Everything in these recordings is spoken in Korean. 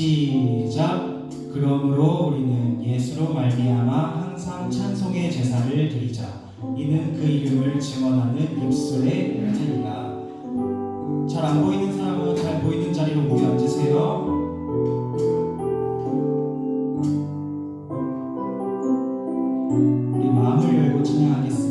시작. 그러므로 우리는 예수로 말미암아 항상 찬송의 제사를 드리자. 이는 그 이름을 증언하는 입술의 행위라. 잘 안 보이는 사람은 잘 보이는 자리로 모여 앉으세요. 우리 마음을 열고 찬양하겠습니다.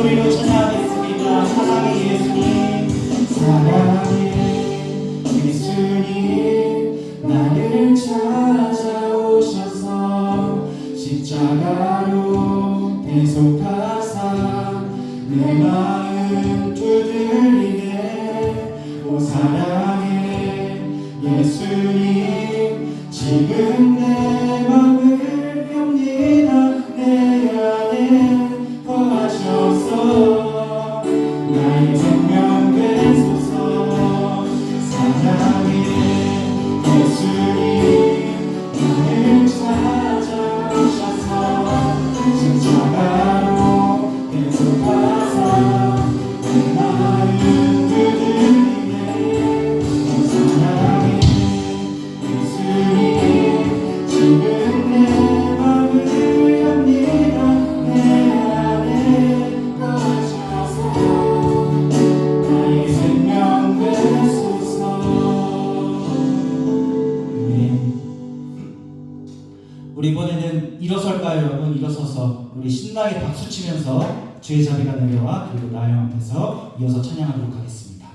소리로 찬양하겠습니다. 사랑의 예수님, 사랑의 예수님, 나를 찾아오셔서 십자가로 대속하사 내 마음 두드리네. 오 사랑의 예수님 지금 내 사랑하니까 여러분 일어서서 우리 신나게 박수치면서 주의 자비가 내려와 그리고 나의 앞에서 이어서 찬양하도록 하겠습니다.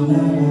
주